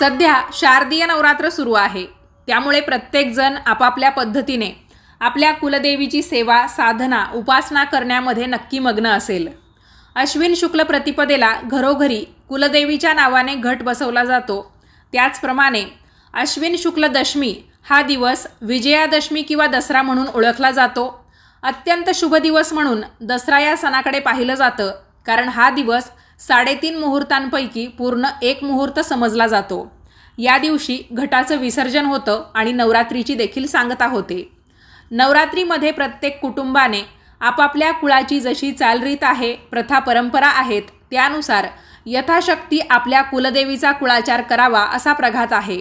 सध्या शारदीय नवरात्र सुरू आहे. त्यामुळे प्रत्येकजण आपापल्या पद्धतीने आपल्या कुलदेवीची सेवा साधना उपासना करण्यामध्ये नक्की मग्न असेल. अश्विन शुक्ल प्रतिपदेला घरोघरी कुलदेवीच्या नावाने घट बसवला जातो. त्याचप्रमाणे अश्विन शुक्ल दशमी हा दिवस विजयादशमी किंवा दसरा म्हणून ओळखला जातो. अत्यंत शुभ दिवस म्हणून दसरा या सणाकडे पाहिलं जातं कारण हा दिवस साडेतीन मुहूर्तांपैकी पूर्ण एक मुहूर्त समजला जातो. या दिवशी घटाचं विसर्जन होतं आणि नवरात्रीची देखील सांगता होते. नवरात्रीमध्ये प्रत्येक कुटुंबाने आपापल्या कुळाची जशी चालरीत आहे प्रथा परंपरा आहेत त्यानुसार यथाशक्ती आपल्या कुलदेवीचा कुळाचार करावा असा प्रघात आहे.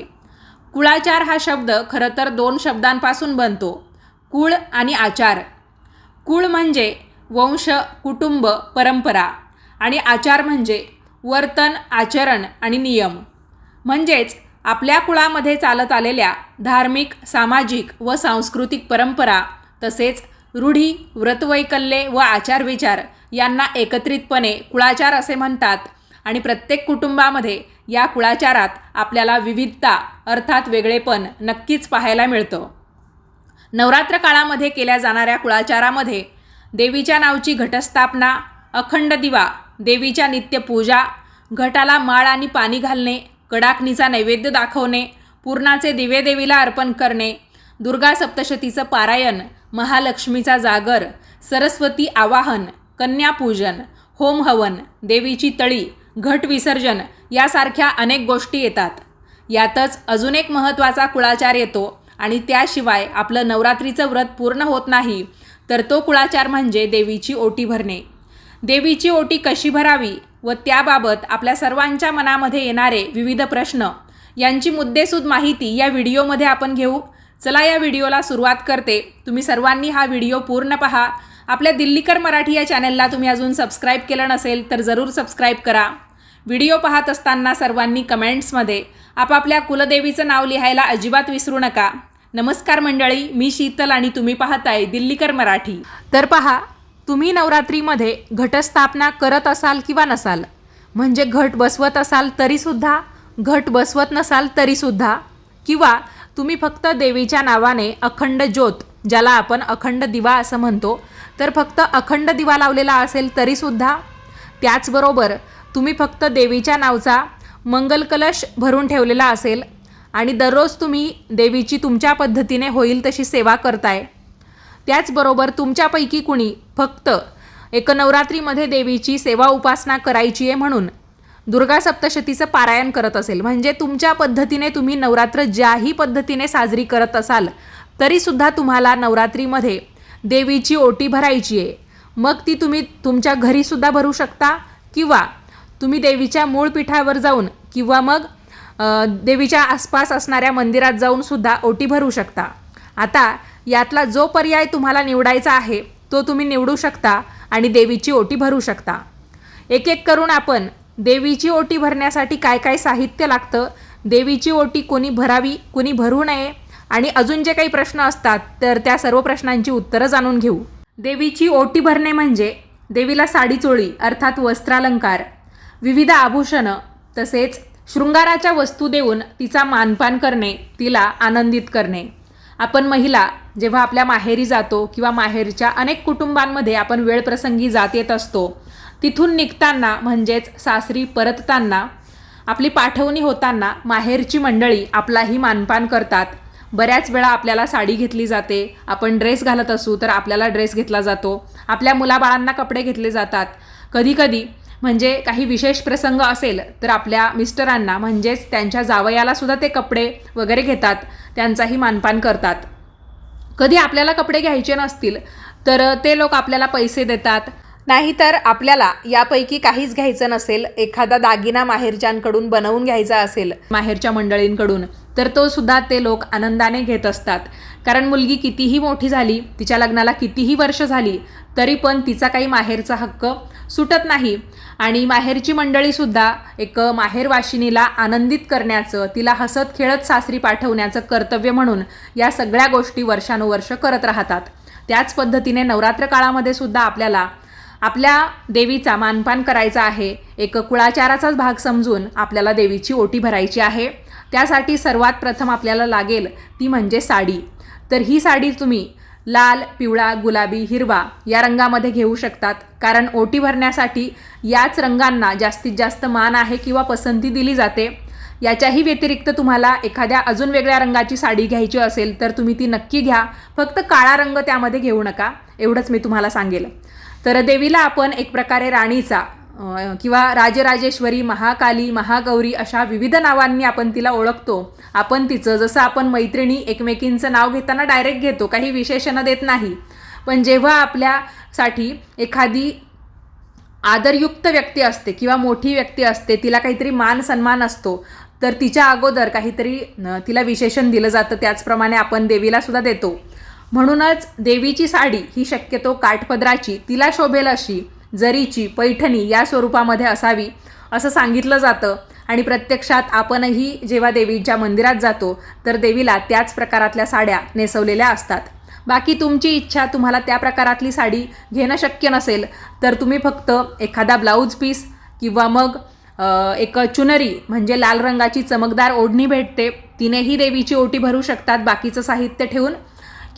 कुळाचार हा शब्द खरं तर दोन शब्दांपासून बनतो कुळ आणि आचार. कुळ म्हणजे वंश कुटुंब परंपरा. आणि आचार म्हणजे वर्तन आचरण आणि नियम. म्हणजेच आपल्या कुळामध्ये चालत आलेल्या धार्मिक सामाजिक व सांस्कृतिक परंपरा तसेच रूढी व्रतवैकल्ये व आचार विचार यांना एकत्रितपणे कुळाचार असे म्हणतात आणि प्रत्येक कुटुंबामध्ये या कुळाचारात आपल्याला विविधता अर्थात वेगळेपण नक्कीच पाहायला मिळतं. नवरात्र काळामध्ये केल्या जाणाऱ्या कुळाचारामध्ये देवीच्या नावची घटस्थापना अखंड दिवा देवीच्या नित्यपूजा घटाला माळ आणि पाणी घालणे कडाकणीचा नैवेद्य दाखवणे पूर्णाचे दिवे देवीला अर्पण करणे दुर्गा सप्तशतीचं पारायण महालक्ष्मीचा जागर सरस्वती आवाहन कन्यापूजन होम हवन देवीची तळी घट विसर्जन यासारख्या अनेक गोष्टी येतात. यातच अजून एक महत्त्वाचा कुळाचार येतो आणि त्याशिवाय आपलं नवरात्रीचं व्रत पूर्ण होत नाही तर तो कुळाचार म्हणजे देवीची ओटी भरणे. देवीची ओटी कशी भरावी व त्याबाबत आपल्या सर्वांच्या मनामध्ये येणारे विविध प्रश्न. यांची मुद्देसूद माहिती या व्हिडिओमध्ये आपण घेऊ. चला या व्हिडिओला सुरुवात करते. तुम्ही सर्वांनी हा व्हिडिओ पूर्ण पहा. आपल्या दिल्लीकर मराठी या चॅनलला तुम्ही अजून सबस्क्राईब केलं नसेल तर जरूर सबस्क्राईब करा. व्हिडिओ पाहत असताना सर्वांनी कमेंट्समध्ये आपापल्या कुलदेवीचं नाव लिहायला अजिबात विसरू नका. नमस्कार मंडळी मी शीतल आणि तुम्ही पाहताय दिल्लीकर मराठी. तर पहा तुम्ही नवरात्रीमध्ये घटस्थापना करत असाल किंवा नसाल म्हणजे घट बसवत असाल तरीसुद्धा घट बसवत नसाल तरीसुद्धा किंवा तुम्ही फक्त देवीच्या नावाने अखंड ज्योत ज्याला आपण अखंड दिवा असं म्हणतो तर फक्त अखंड दिवा लावलेला असेल तरीसुद्धा त्याचबरोबर तुम्ही फक्त देवीच्या नावचा मंगल कलश भरून ठेवलेला असेल आणि दररोज तुम्ही देवीची तुमच्या पद्धतीने होईल तशी सेवा करताय त्याचबरोबर तुमच्यापैकी कुणी फक्त एक नवरात्रीमध्ये देवीची सेवा उपासना करायची आहे म्हणून दुर्गा सप्तशतीचं पारायण करत असेल. म्हणजे तुमच्या पद्धतीने तुम्ही नवरात्र ज्याही पद्धतीने साजरी करत असाल तरीसुद्धा तुम्हाला नवरात्रीमध्ये देवीची ओटी भरायची आहे. मग ती तुम्ही तुमच्या घरीसुद्धा भरू शकता किंवा तुम्ही देवीच्या मूळ पीठावर जाऊन किंवा मग देवीच्या आसपास असणाऱ्या मंदिरात जाऊन सुद्धा ओटी भरू शकता. आता यातला जो पर्याय तुम्हाला निवडायचा आहे तो तुम्ही निवडू शकता आणि देवीची ओटी भरू शकता. एक एक करून आपण देवीची ओटी भरण्यासाठी काय काय साहित्य लागतं देवीची ओटी कोणी भरावी कोणी भरू नये आणि अजून जे काही प्रश्न असतात तर त्या सर्व प्रश्नांची उत्तरं जाणून घेऊ. देवीची ओटी भरणे म्हणजे देवीला साडी चोळी अर्थात वस्त्रालंकार विविध आभूषणं तसेच शृंगाराच्या वस्तू देऊन तिचा मानपान करणे तिला आनंदित करणे. आपण महिला जेव्हा आपल्या माहेरी जातो किंवा माहेरच्या अनेक कुटुंबांमध्ये आपण वेळप्रसंगी जात येत असतो तिथून निघताना म्हणजेच सासरी परतताना आपली पाठवणी होताना माहेरची मंडळी आपलाही मानपान करतात. बऱ्याच वेळा आपल्याला साडी घेतली जाते आपण ड्रेस घालत असू तर आपल्याला ड्रेस घेतला जातो. आपल्या मुलाबाळांना कपडे घेतले जातात. कधीकधी म्हणजे काही विशेष प्रसंग असेल तर आपल्या मिस्टरांना म्हणजेच त्यांच्या जावयाला सुद्धा ते कपडे वगैरे घेतात त्यांचाही मानपान करतात. कधी आपल्याला कपडे घ्यायचे नसतील तर ते लोक आपल्याला पैसे देतात नाहीतर आपल्याला यापैकी काहीच घ्यायचं नसेल. एखादा दागिना माहेरच्यांकडून बनवून घ्यायचा असेल. माहेरच्या मंडळींकडून तर तो सुद्धा ते लोक आनंदाने घेत असतात. कारण मुलगी कितीही मोठी झाली तिच्या लग्नाला कितीही वर्ष झाली तरी पण तिचा काही माहेरचा हक्क सुटत नाही. आणि माहेरची मंडळीसुद्धा एक माहेरवाशिनीला आनंदित करण्याचं तिला हसत खेळत सासरी पाठवण्याचं कर्तव्य म्हणून या सगळ्या गोष्टी वर्षानुवर्ष करत राहतात. त्याच पद्धतीने नवरात्र काळामध्ये सुद्धा आपल्याला आपल्या देवीचा मानपान करायचा आहे. एक कुळाचाराचाच भाग समजून आपल्याला देवीची ओटी भरायची आहे. त्यासाठी सर्वात प्रथम आपल्याला लागेल ती म्हणजे साडी. तर ही साडी तुम्ही लाल पिवळा गुलाबी हिरवा या रंगामध्ये घेऊ शकतात. कारण ओटी भरण्यासाठी याच रंगांना जास्तीत जास्त मान आहे किंवा पसंती दिली जाते. याच्याही व्यतिरिक्त तुम्हाला एखाद्या अजून वेगळ्या रंगाची साडी घ्यायची असेल तर तुम्ही ती नक्की घ्या. फक्त काळा रंग त्यामध्ये घेऊ नका. एवढंच मी तुम्हाला सांगेल. तर देवीला आपण एक प्रकारे राणीचा किंवा राजराजेश्वरी महाकाली महागौरी अशा विविध नावांनी आपण तिला ओळखतो. आपण तिचं जसं आपण मैत्रिणी एकमेकींचं नाव घेताना डायरेक्ट घेतो काही विशेषणं देत नाही. पण जेव्हा आपल्यासाठी एखादी आदरयुक्त व्यक्ती असते किंवा मोठी व्यक्ती असते तिला काहीतरी मान सन्मान असतो तर तिच्या अगोदर काहीतरी तिला विशेषण दिलं जातं. त्याचप्रमाणे आपण देवीला सुद्धा देतो. म्हणूनच देवीची साडी ही शक्यतो काठपदराची तिला शोभेल अशी जरीची पैठणी या स्वरूपामध्ये असावी असं सांगितलं जातं. आणि प्रत्यक्षात आपणही जेव्हा देवीच्या मंदिरात जातो तर देवीला त्याच प्रकारातल्या साड्या नेसवलेल्या असतात. बाकी तुमची इच्छा तुम्हाला त्या प्रकारातली साडी घेणं शक्य नसेल तर तुम्ही फक्त एखादा ब्लाऊज पीस किंवा मग एक चुनरी म्हणजे लाल रंगाची चमकदार ओढणी भेटते तिनेही देवीची ओटी भरू शकतात बाकीचं साहित्य ठेवून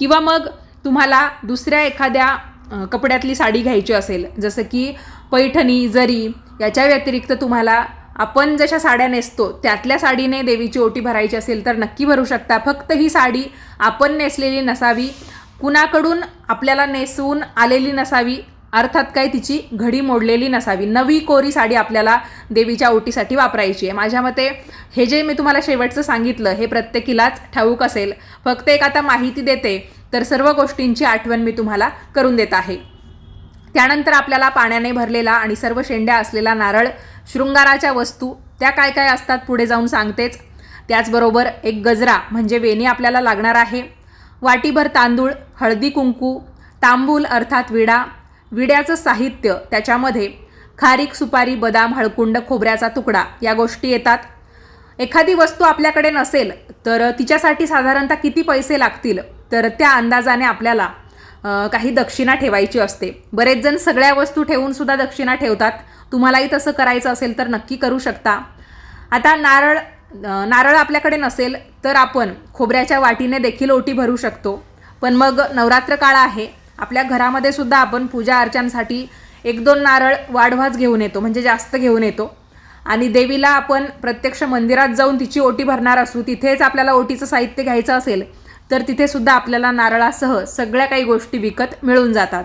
किंवा मग तुम्हाला दुसऱ्या एखाद्या कपड्यातली साडी घ्यायची असेल जसं की पैठणी जरी याच्या व्यतिरिक्त तुम्हाला आपण जशा साड्या नेसतो त्यातल्या साडीने देवीची ओटी भरायची असेल तर नक्की भरू शकता. फक्त ही साडी आपण नेसलेली नसावी कुणाकडून आपल्याला नेसवून आलेली नसावी अर्थात काय तिची घडी मोडलेली नसावी. नवी कोरी साडी आपल्याला देवीच्या ओटीसाठी वापरायची आहे. माझ्या मते हे जे मी तुम्हाला शेवटचं सांगितलं हे प्रत्येकीलाच ठाऊक असेल. फक्त एक आता माहिती देते तर सर्व गोष्टींची आठवण मी तुम्हाला करून देत आहे. त्यानंतर आपल्याला पाण्याने भरलेला आणि सर्व शेंड्या असलेला नारळ शृंगाराच्या वस्तू त्या काय काय असतात पुढे जाऊन सांगतेच. त्याचबरोबर एक गजरा म्हणजे वेणी आपल्याला लागणार आहे. वाटीभर तांदूळ हळदी कुंकू तांबूल अर्थात विडा विड्याचं साहित्य त्याच्यामध्ये खारीक सुपारी बदाम हळकुंड खोबऱ्याचा तुकडा या गोष्टी येतात. एखादी वस्तू आपल्याकडे नसेल तर तिच्यासाठी साधारणतः किती पैसे लागतील? तर त्या अंदाजाने आपल्याला काही दक्षिणा ठेवायची असते. बरेच जण सगळ्या वस्तू ठेवूनसुद्धा दक्षिणा ठेवतात. तुम्हालाही तसं करायचं असेल तर नक्की करू शकता. आता नारळ नारळ आपल्याकडे नसेल तर आपण खोबऱ्याच्या वाटीने देखील ओटी भरू शकतो. पण मग नवरात्र काळ आहे आपल्या घरामध्ये सुद्धा आपण पूजा अर्चांसाठी एक दोन नारळ वाढवाच घेऊन येतो म्हणजे जास्त घेऊन येतो. आणि देवीला आपण प्रत्यक्ष मंदिरात जाऊन तिची ओटी भरणार असू तिथेच आपल्याला ओटीचं साहित्य घ्यायचं असेल तर तिथेसुद्धा आपल्याला नारळासह सगळ्या काही गोष्टी विकत मिळून जातात.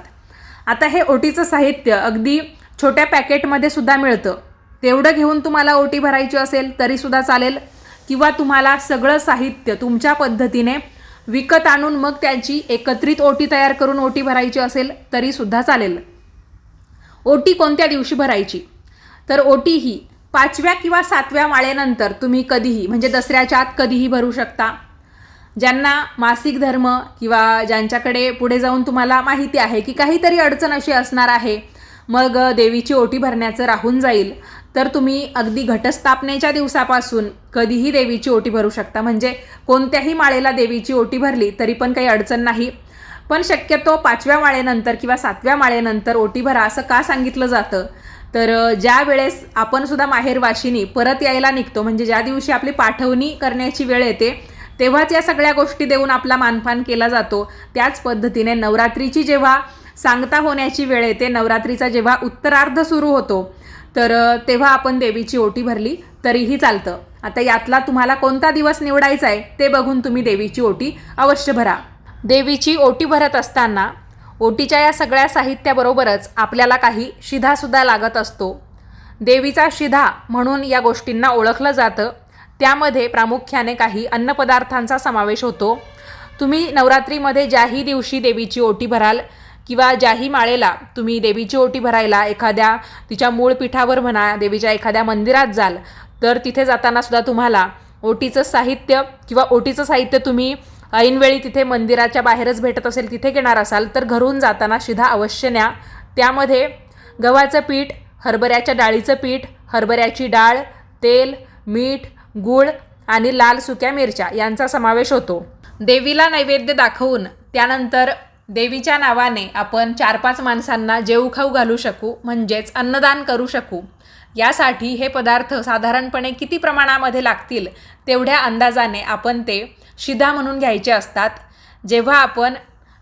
आता हे ओटीचं साहित्य अगदी छोट्या पॅकेटमध्ये सुद्धा मिळतं. तेवढं घेऊन तुम्हाला ओटी भरायची असेल तरीसुद्धा चालेल. किंवा तुम्हाला सगळं साहित्य तुमच्या पद्धतीने विकत आणून मग त्यांची एकत्रित ओटी तयार करून ओटी भरायची असेल तरीसुद्धा चालेल. ओटी कोणत्या दिवशी भरायची? तर ओटी ही पाचव्या किंवा सातव्या माळेनंतर तुम्ही कधीही म्हणजे दसऱ्याच्या आत कधीही भरू शकता. ज्यांना मासिक धर्म किंवा ज्यांच्याकडे पुढे जाऊन तुम्हाला माहिती आहे की काहीतरी अडचण अशी असणार आहे मग देवीची ओटी भरण्याचं राहून जाईल. तर तुम्ही अगदी घटस्थापनेच्या दिवसापासून कधीही देवीची ओटी भरू शकता. म्हणजे कोणत्याही माळेला देवीची ओटी भरली तरी पण काही अडचण नाही. पण शक्यतो पाचव्या माळेनंतर किंवा सातव्या माळेनंतर ओटी भरा असं का सांगितलं जातं? तर ज्या वेळेस आपण सुद्धा माहेरवाशिनी परत यायला निघतो म्हणजे ज्या दिवशी आपली पाठवणी करण्याची वेळ येते तेव्हाच या सगळ्या गोष्टी देऊन आपला मानपान केला जातो. त्याच पद्धतीने नवरात्रीची जेव्हा सांगता होण्याची वेळ येते नवरात्रीचा जेव्हा उत्तरार्ध सुरू होतो तर तेव्हा आपण देवीची ओटी भरली तरीही चालतं. आता यातला तुम्हाला कोणता दिवस निवडायचा आहे ते बघून तुम्ही देवीची ओटी अवश्य भरा. देवीची ओटी भरत असताना ओटीच्या या सगळ्या साहित्याबरोबरच आपल्याला काही शिधासुद्धा लागत असतो. देवीचा शिधा म्हणून या गोष्टींना ओळखलं जातं. त्यामध्ये प्रामुख्याने काही अन्नपदार्थांचा समावेश होतो. तुम्ही नवरात्रीमध्ये ज्याही दिवशी देवीची ओटी भराल किंवा ज्याही माळेला तुम्ही देवीची ओटी भरायला एखाद्या तिच्या मूळ पीठावर म्हणा देवीच्या एखाद्या मंदिरात जाल तर तिथे जाताना सुद्धा तुम्हाला ओटीचं साहित्य किंवा ओटीचं साहित्य तुम्ही ऐनवेळी तिथे मंदिराच्या बाहेरच भेटत असेल तिथे घेणार असाल तर घरून जाताना शिधा अवश्य न्या. त्यामध्ये गव्हाचं पीठ हरभऱ्याच्या डाळीचं पीठ हरभऱ्याची डाळ तेल मीठ गूळ आणि लाल सुक्या मिरच्या यांचा समावेश होतो. देवीला नैवेद्य दाखवून त्यानंतर देवीच्या नावाने आपण चार पाच माणसांना जेऊ खाऊ घालू शकू म्हणजेच अन्नदान करू शकू. यासाठी हे पदार्थ साधारणपणे किती प्रमाणामध्ये लागतील तेवढ्या अंदाजाने आपण ते शिधा म्हणून घ्यायचे असतात. जेव्हा आपण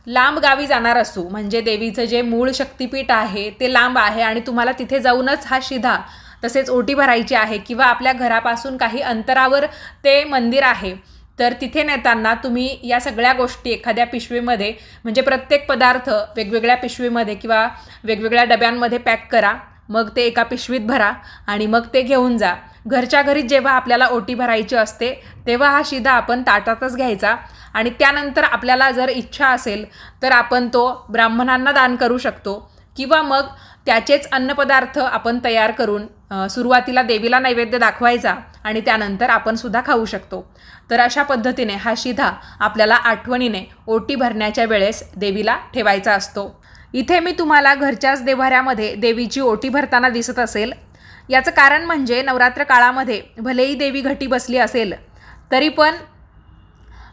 लांब गावी जाणार असू म्हणजे देवीचं जे मूळ शक्तिपीठ आहे ते लांब आहे आणि तुम्हाला तिथे जाऊनच हा शिधा तसेच ओटी भरायची आहे किंवा आपल्या घरापासून काही अंतरावर ते मंदिर आहे तर तिथे नेताना तुम्ही या सगळ्या गोष्टी एखाद्या पिशवीमध्ये म्हणजे प्रत्येक पदार्थ वेगवेगळ्या पिशवीमध्ये किंवा वेगवेगळ्या डब्यांमध्ये पॅक करा मग ते एका पिशवीत भरा आणि मग ते घेऊन जा. घरच्या घरी जेव्हा आपल्याला ओटी भरायची असते तेव्हा हा शिधा आपण ताटातच घ्यायचा आणि त्यानंतर आपल्याला जर इच्छा असेल तर आपण तो ब्राह्मणांना दान करू शकतो किंवा मग त्याचेच अन्नपदार्थ आपण तयार करून सुरुवातीला देवीला नैवेद्य दाखवायचा आणि त्यानंतर आपण सुद्धा खाऊ शकतो. तर अशा पद्धतीने हा शिधा आपल्याला आठवणीने ओटी भरण्याच्या वेळेस देवीला ठेवायचा असतो. इथे मी तुम्हाला घरच्याच देव्हाऱ्यामध्ये देवीची ओटी भरताना दिसत असेल. याचं कारण म्हणजे नवरात्र काळामध्ये भलेही देवी घटी बसली असेल तरी पण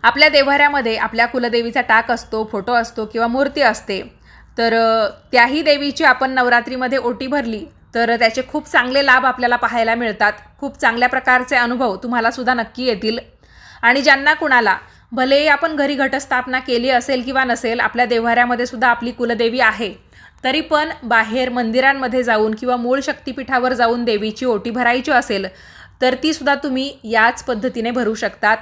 आपल्या देव्हाऱ्यामध्ये आपल्या कुलदेवीचा टाक असतो फोटो असतो किंवा मूर्ती असते. तर त्याही देवीची आपण नवरात्रीमध्ये ओटी भरली तर त्याचे खूप चांगले लाभ आपल्याला पाहायला मिळतात. खूप चांगल्या प्रकारचे अनुभव तुम्हालासुद्धा नक्की येतील. आणि ज्यांना कुणाला भलेही आपण घरी घटस्थापना केली असेल किंवा नसेल आपल्या देव्हाऱ्यामध्ये सुद्धा आपली कुलदेवी आहे तरी पण बाहेर मंदिरांमध्ये जाऊन किंवा मूळ शक्तिपीठावर जाऊन देवीची ओटी भरायची असेल तर ती सुद्धा तुम्ही याच पद्धतीने भरू शकतात.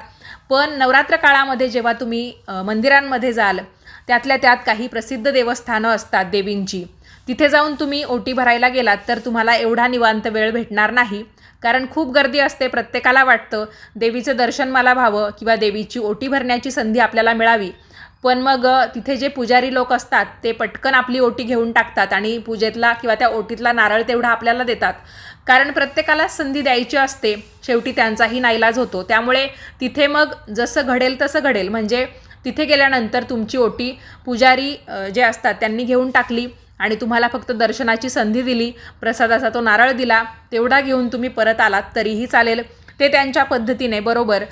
पण नवरात्र काळामध्ये जेव्हा तुम्ही मंदिरांमध्ये जाल त्यातल्या त्यात काही प्रसिद्ध देवस्थानं असतात देवींची. तिथे जाऊन तुम्ही ओटी भरायला गेलात तर तुम्हाला एवढा निवांत वेळ भेटणार नाही. कारण खूप गर्दी असते प्रत्येकाला वाटतं देवीचं दर्शन मला व्हावं किंवा देवीची ओटी भरण्याची संधी आपल्याला मिळावी. पण मग तिथे जे पुजारी लोक असतात ते पटकन आपली ओटी घेऊन टाकतात आणि पूजेतला किंवा त्या ओटीतला नारळ तेवढा आपल्याला देतात. कारण प्रत्येकाला संधी द्यायची असते शेवटी त्यांचाही नाईलाज होतो. त्यामुळे तिथे मग जसं घडेल तसं घडेल. म्हणजे तिथे गेल्यानंतर तुमची ओटी पुजारी जे असतात त्यांनी घेऊन टाकली. आणि तुम्हाला फक्त दर्शनाची संधी दिली प्रसादाचा तो नारळ दिला तेवढा घेऊन तुम्ही परत आलात तरीही चालेल. ते त्यांच्या पद्धतीने बरोबर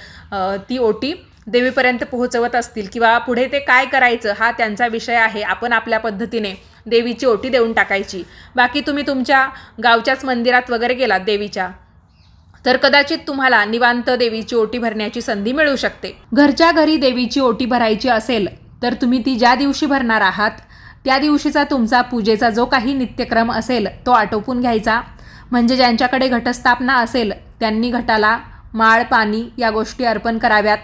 ती ओटी देवीपर्यंत पोहोचवत असतील किंवा पुढे ते काय करायचं हा त्यांचा विषय आहे. आपण आपल्या पद्धतीने देवीची ओटी देऊन टाकायची. बाकी तुम्ही तुमच्या गावच्याच मंदिरात वगैरे गेलात देवीच्या तर कदाचित तुम्हाला निवांत देवीची ओटी भरण्याची संधी मिळू शकते. घरच्या घरी देवीची ओटी भरायची असेल तर तुम्ही ती ज्या दिवशी भरणार आहात त्या दिवशीचा तुमचा पूजेचा जो काही नित्यक्रम असेल तो आटोपून घ्यायचा. म्हणजे ज्यांच्याकडे घटस्थापना असेल त्यांनी घटाला माळ पाणी या गोष्टी अर्पण कराव्यात.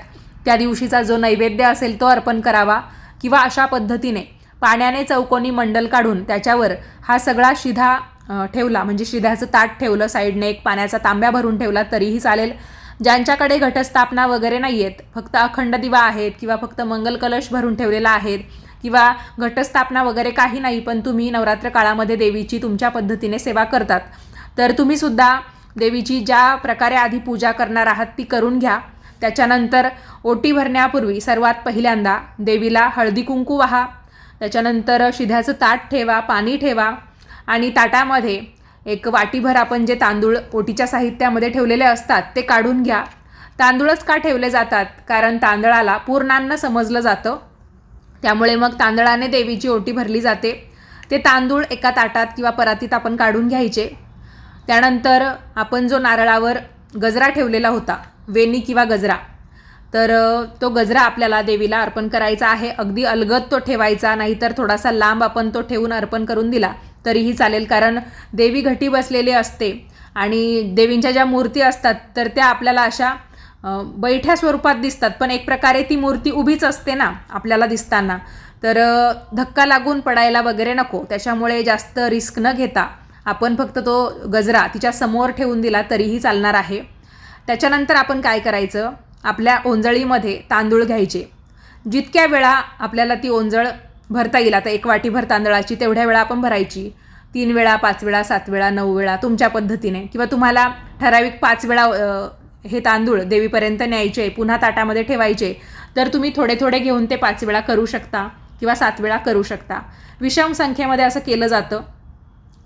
त्या दिवशीचा जो नैवेद्य असेल तो अर्पण करावा किंवा अशा पद्धतीने पाण्याने चौकोनी मंडल काढून त्याच्यावर हा सगळा शिधा ठेवला. म्हणजे शिध्याचं ताट ठेवलं साईडने एक पाण्याचा तांब्या भरून ठेवला तरीही चालेल. ज्यांच्याकडे घटस्थापना वगैरे नाही आहेत फक्त अखंड दिवा आहेत किंवा फक्त मंगल कलश भरून ठेवलेला आहेत किंवा घटस्थापना वगैरे काही नाही पण तुम्ही नवरात्र काळामध्ये देवीची तुमच्या पद्धतीने सेवा करतात. तर तुम्ही सुद्धा देवीची ज्या प्रकारे आधी पूजा करणार आहात ती करून घ्या. त्याच्यानंतर ओटी भरण्यापूर्वी सर्वात पहिल्यांदा देवीला हळदी कुंकू वाहा. त्याच्यानंतर शिध्याचं ताट ठेवा पाणी ठेवा. आणि ताटामध्ये एक वाटीभर आपण जे तांदूळ ओटीच्या साहित्यामध्ये ठेवलेले असतात ते काढून घ्या. तांदूळच का ठेवले जातात? कारण तांदळाला पूर्णान्न समजलं जातं. त्यामुळे मग तांदळाने देवीची ओटी भरली जाते. ते तांदूळ एका ताटात किंवा परातीत आपण काढून घ्यायचे. त्यानंतर आपण जो नारळावर गजरा ठेवलेला होता वेणी किंवा गजरा तर तो गजरा आपल्याला देवीला अर्पण करायचा आहे. अगदी अलगद तो ठेवायचा नाहीतर थोडासा लांब आपण तो ठेवून अर्पण करून दिला तरीही चालेल. कारण देवी घटी बसलेली असते आणि देवींच्या ज्या मूर्ती असतात तर त्या आपल्याला अशा बैठ्या स्वरूपात दिसतात पण एक प्रकारे ती मूर्ती उभीच असते ना आपल्याला दिसताना. तर धक्का लागून पडायला वगैरे नको त्याच्यामुळे जास्त रिस्क न घेता आपण फक्त तो गजरा तिच्या समोर ठेवून दिला तरीही चालणार आहे. त्याच्यानंतर आपण काय करायचं? आपल्या ओंजळीमध्ये तांदूळ घ्यायचे. जितक्या वेळा आपल्याला ती ओंजळ भरता येईल आता एक वाटीभर तांदळाची तेवढ्या वेळा आपण भरायची. तीन वेळा पाच वेळा सात वेळा नऊ वेळा तुमच्या पद्धतीने. किंवा तुम्हाला ठराविक पाच वेळा हे तांदूळ देवीपर्यंत न्यायचे पुन्हा ताटामध्ये ठेवायचे तर तुम्ही थोडे थोडे घेऊन ते पाच वेळा करू शकता किंवा सात वेळा करू शकता. विषम संख्येमध्ये असं केलं जातं.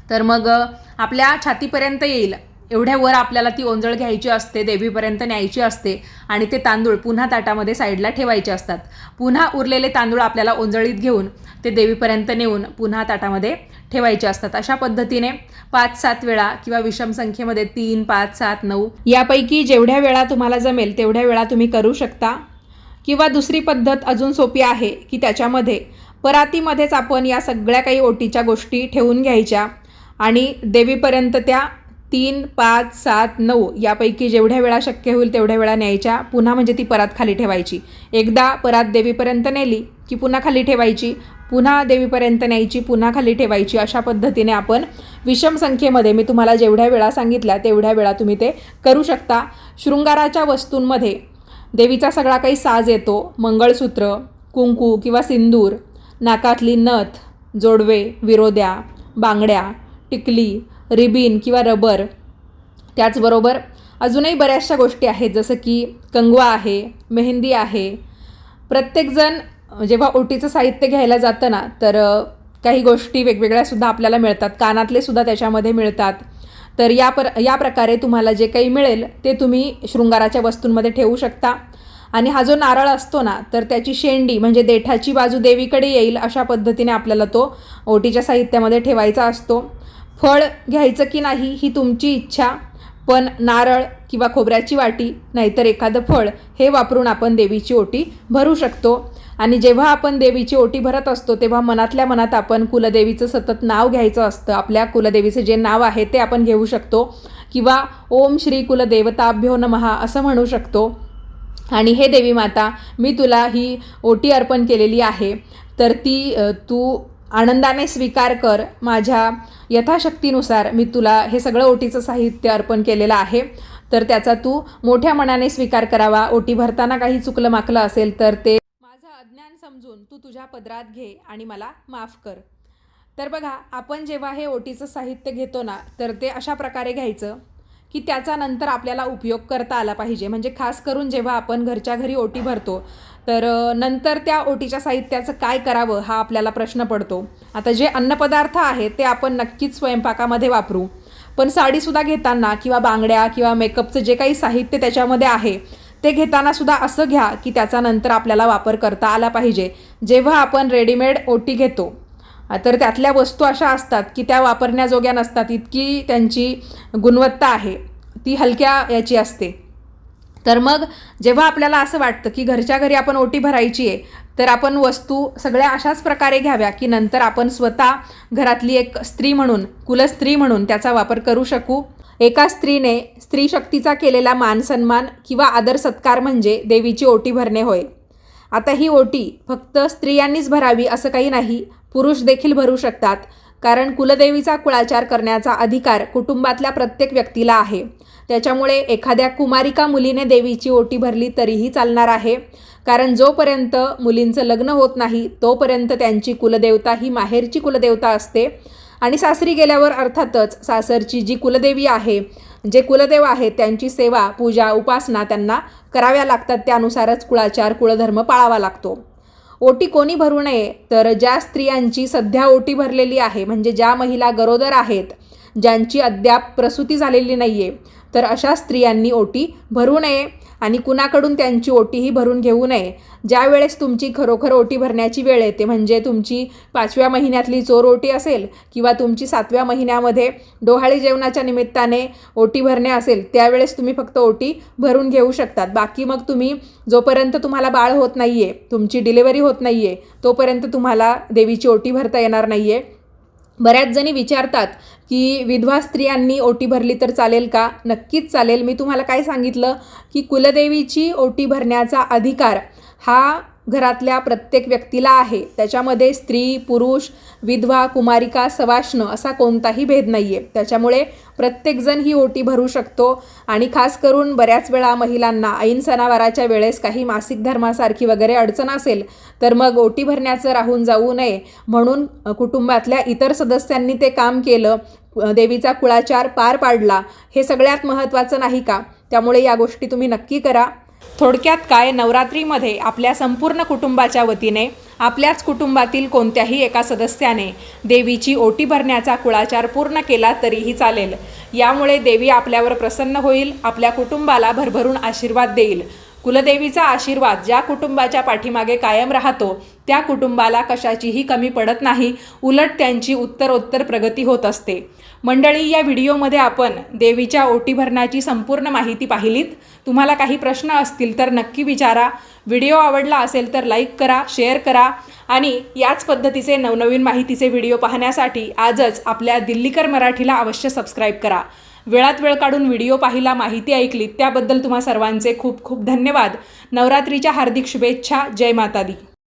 तर मग आपल्या छातीपर्यंत येईल. एवढ्या वर आपल्याला ती ओंजळ घ्यायची असते देवीपर्यंत न्यायची असते आणि ते तांदूळ पुन्हा ताटामध्ये साईडला ठेवायचे असतात. पुन्हा उरलेले तांदूळ आपल्याला ओंजळीत घेऊन ते देवीपर्यंत नेऊन पुन्हा ताटामध्ये ठेवायचे असतात. अशा पद्धतीने पाच सात वेळा किंवा विषम संख्येमध्ये तीन पाच सात नऊ यापैकी जेवढ्या वेळा तुम्हाला जमेल तेवढ्या वेळा तुम्ही करू शकता. किंवा दुसरी पद्धत अजून सोपी आहे की त्याच्यामध्ये परातीमध्येच आपण या सगळ्या काही ओटीच्या गोष्टी ठेवून घ्यायच्या आणि देवीपर्यंत त्या तीन पाच सात नऊ यापैकी जेवढ्या वेळा शक्य होईल तेवढ्या वेळा न्यायच्या. पुन्हा म्हणजे ती परात खाली ठेवायची. एकदा परात देवीपर्यंत नेली की पुन्हा खाली ठेवायची. पुन्हा देवीपर्यंत न्यायची पुन्हा खाली ठेवायची अशा पद्धतीने आपण विषम संख्येमध्ये मी तुम्हाला जेवढ्या वेळा सांगितल्या तेवढ्या वेळा तुम्ही ते करू शकता. शृंगाराच्या वस्तूंमध्ये देवीचा सगळा काही साज येतो. मंगळसूत्र कुंकू किंवा सिंदूर नाकातली नथ जोडवे विरोद्या बांगड्या टिकली रिबीन किंवा रबर त्याचबरोबर अजूनही बऱ्याचशा गोष्टी आहेत जसं की कंगवा आहे मेहंदी आहे. प्रत्येकजण जेव्हा ओटीचं साहित्य घ्यायला जातं ना तर काही गोष्टी वेगवेगळ्यासुद्धा आपल्याला मिळतात. कानातले सुद्धा त्याच्यामध्ये मिळतात. तर या पर या प्रकारे तुम्हाला जे काही मिळेल ते तुम्ही शृंगाराच्या वस्तूंमध्ये ठेवू शकता. आणि हा जो नारळ असतो ना तर त्याची शेंडी म्हणजे देठाची बाजू देवीकडे येईल अशा पद्धतीने आपल्याला तो ओटीच्या साहित्यामध्ये ठेवायचा असतो. फळ घ्यायचं की नाही ही तुमची इच्छा. पण नारळ किंवा खोबऱ्याची वाटी नाहीतर एखादं फळ हे वापरून आपण देवीची ओटी भरू शकतो. आणि जेव्हा आपण देवीची ओटी भरत असतो तेव्हा मनातल्या मनात आपण कुलदेवीचं सतत नाव घ्यायचं असतं. आपल्या कुलदेवीचं जे नाव आहे ते आपण घेऊ शकतो. किंवा ओम श्री कुलदेवताभ्यो नमहा असं म्हणू शकतो. आणि हे देवी माता मी तुला ही ओटी अर्पण केलेली आहे. तर ती तू आनंदाने स्वीकार कर माझ्या यथाशक्तीनुसार मी तुला हे सगळं ओटीचं साहित्य अर्पण केलेलं आहे. तर त्याचा तू मोठ्या मनाने स्वीकार करावा. ओटी भरताना काही चुकलं माकलं असेल तर ते माझं अज्ञान समजून तू तुझ्या पदरात घे आणि मला माफ कर. तर बघा आपण जेव्हा हे ओटीचं साहित्य घेतो ना तर ते अशा प्रकारे घ्यायचं की त्याचा नंतर आपल्याला उपयोग करता आला पाहिजे. म्हणजे खास करून जेव्हा आपण घरच्या घरी ओटी भरतो तर नंतर त्या ओटीच्या साहित्याचं काय करावं हा आपल्याला प्रश्न पडतो. आता जे अन्नपदार्थ आहेत ते आपण नक्कीच स्वयंपाकामध्ये वापरू. पण साडीसुद्धा घेताना किंवा बांगड्या किंवा मेकअपचं जे काही साहित्य त्याच्यामध्ये आहे ते घेताना सुद्धा असं घ्या की त्याचा नंतर आपल्याला वापर करता आला पाहिजे. जेव्हा आपण रेडीमेड ओटी घेतो तर त्यातल्या वस्तू अशा असतात की त्या वापरण्याजोग्या नसतात इतकी त्यांची गुणवत्ता आहे. ती हलक्या याची असते. तर मग जेव्हा आपल्याला असं वाटतं की घरच्या घरी आपण ओटी भरायची आहे तर आपण वस्तू सगळ्या अशाच प्रकारे घ्याव्या की नंतर आपण स्वतः घरातली एक स्त्री म्हणून कुलस्त्री म्हणून त्याचा वापर करू शकू. एका स्त्रीने स्त्री शक्तीचा केलेला मानसन्मान किंवा आदर सत्कार म्हणजे देवीची ओटी भरणे होय. आता ही ओटी फक्त स्त्रियांनीच भरावी असं काही नाही पुरुष देखील भरू शकतात. कारण कुलदेवीचा कुळाचार करण्याचा अधिकार कुटुंबातल्या प्रत्येक व्यक्तीला आहे. त्याच्यामुळे एखाद्या कुमारिका मुलीने देवीची ओटी भरली तरीही चालणार आहे. कारण जोपर्यंत मुलींचं लग्न होत नाही तोपर्यंत त्यांची कुलदेवता ही माहेरची कुलदेवता असते. आणि सासरी गेल्यावर अर्थातच सासरची जी कुलदेवी आहे जे कुलदेव आहेत त्यांची सेवा पूजा उपासना त्यांना कराव्या लागतात. त्यानुसारच कुळाचार कुळधर्म पाळावा लागतो. ओटी कोणी भरू नये? तर ज्या स्त्रियांची सध्या ओटी भरलेली आहे म्हणजे ज्या महिला गरोदर आहेत ज्यांची अद्याप प्रसूती झालेली नाही आहे तर अशा स्त्रियांनी ओटी भरू नये. आणि कुणाकडून त्यांची ओटीही भरून घेऊ नये. ज्या वेळेस तुमची खरोखर ओटी भरण्याची वेळ येते म्हणजे तुमची पाचव्या महिन्यातली चोर ओटी असेल किंवा तुमची सातव्या महिन्यामध्ये डोहाळी जेवणाच्या निमित्ताने ओटी भरणे असेल त्यावेळेस तुम्ही फक्त ओटी भरून घेऊ शकतात. बाकी मग तुम्ही जोपर्यंत तुम्हाला बाळ होत नाही आहे तुमची डिलेवरी होत नाही आहे तोपर्यंत तुम्हाला देवीची ओटी भरता येणार नाही आहे बऱ्याच जणी विचारतात की विधवा स्त्रियांनी ओटी भरली तर चालेल का? नक्कीच चालेल. मी तुम्हाला काय सांगितलं? की कुलदेवीची ओटी भरण्याचा अधिकार हा घरातल्या प्रत्येक व्यक्तीला आहे. त्याच्यामध्ये स्त्री पुरुष विधवा कुमारिका सवाष्ण असा कोणताही भेद नाही आहे त्याच्यामुळे प्रत्येकजण ही ओटी भरू शकतो आणि खास करून बऱ्याच वेळा महिलांना ऐन सणावाराच्या वेळेस काही मासिक धर्मासारखी वगैरे अडचण असेल तर मग ओटी भरण्याचं राहून जाऊ नये. म्हणून कुटुंबातल्या इतर सदस्यांनी ते काम केलं देवीचा कुळाचार पार पाडला हे सगळ्यात महत्त्वाचं नाही का? त्यामुळे या गोष्टी तुम्ही नक्की करा. थोडक्यात काय नवरात्रीमध्ये आपल्या संपूर्ण कुटुंबाच्या वतीने आपल्याच कुटुंबातील कोणत्याही एका सदस्याने देवीची ओटी भरण्याचा कुळाचार पूर्ण केला तरीही चालेल. यामुळे देवी आपल्यावर प्रसन्न होईल आपल्या कुटुंबाला भरभरून आशीर्वाद देईल. कुलदेवीचा आशीर्वाद ज्या कुटुंबाच्या पाठीमागे कायम राहतो त्या कुटुंबाला कशाचीही कमी पडत नाही. उलट त्यांची उत्तरोत्तर प्रगती होत असते. मंडळी या व्हिडिओमध्ये आपण देवीच्या ओटीभरणाची संपूर्ण माहिती पाहिलीत. तुम्हाला काही प्रश्न असतील तर नक्की विचारा. व्हिडिओ आवडला असेल तर लाईक करा शेअर करा आणि याच पद्धतीचे नवनवीन माहितीचे व्हिडिओ पाहण्यासाठी आजच आपल्या दिल्लीकर मराठीला अवश्य सबस्क्राईब करा. वेळात वेळ काढून व्हिडिओ पाहिला माहिती ऐकली त्याबद्दल तुम्हा सर्वांचे खूप खूप धन्यवाद. नवरात्रीच्या हार्दिक शुभेच्छा. जय माता दी